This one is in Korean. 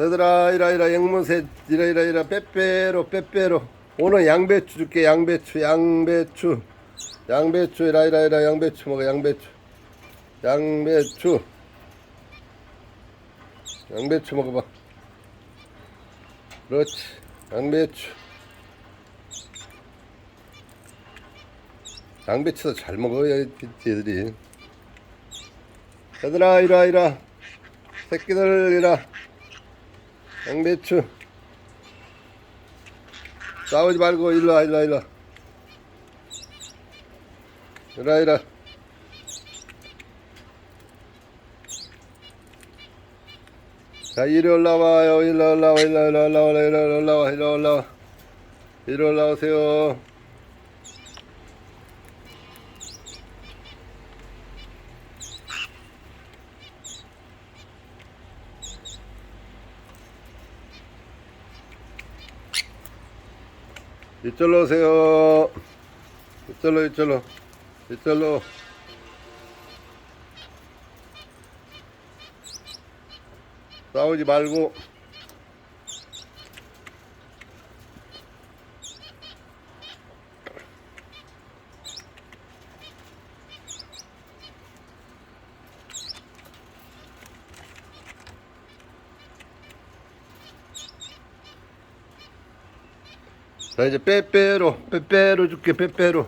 얘들아 이라 이라 영문새 이라 이라 이라 빼빼로 빼빼로. 오늘 양배추 줄게 양배추 양배추. 양배추 이라 이라 이라 양배추 먹어 양배추. 양배추. 양배추 먹어봐. 그렇지. 양배추. 양배추도 잘 먹어요 얘들이. 얘들아 이라 이라. 새끼들 이라 양배추. 싸우지 말고 일로 와 일로 와 일로 와. 이라 이라 자 이리 올라와요. 이리 올라와 이리 올라와 이리 올라와 이리 올라와. 이리 올라오세요 이쪽로 오세요. 이쪽로 이쪽로. 이쪽로. 싸우지 말고 자 이제 빼빼로 빼빼로 줄게 빼빼로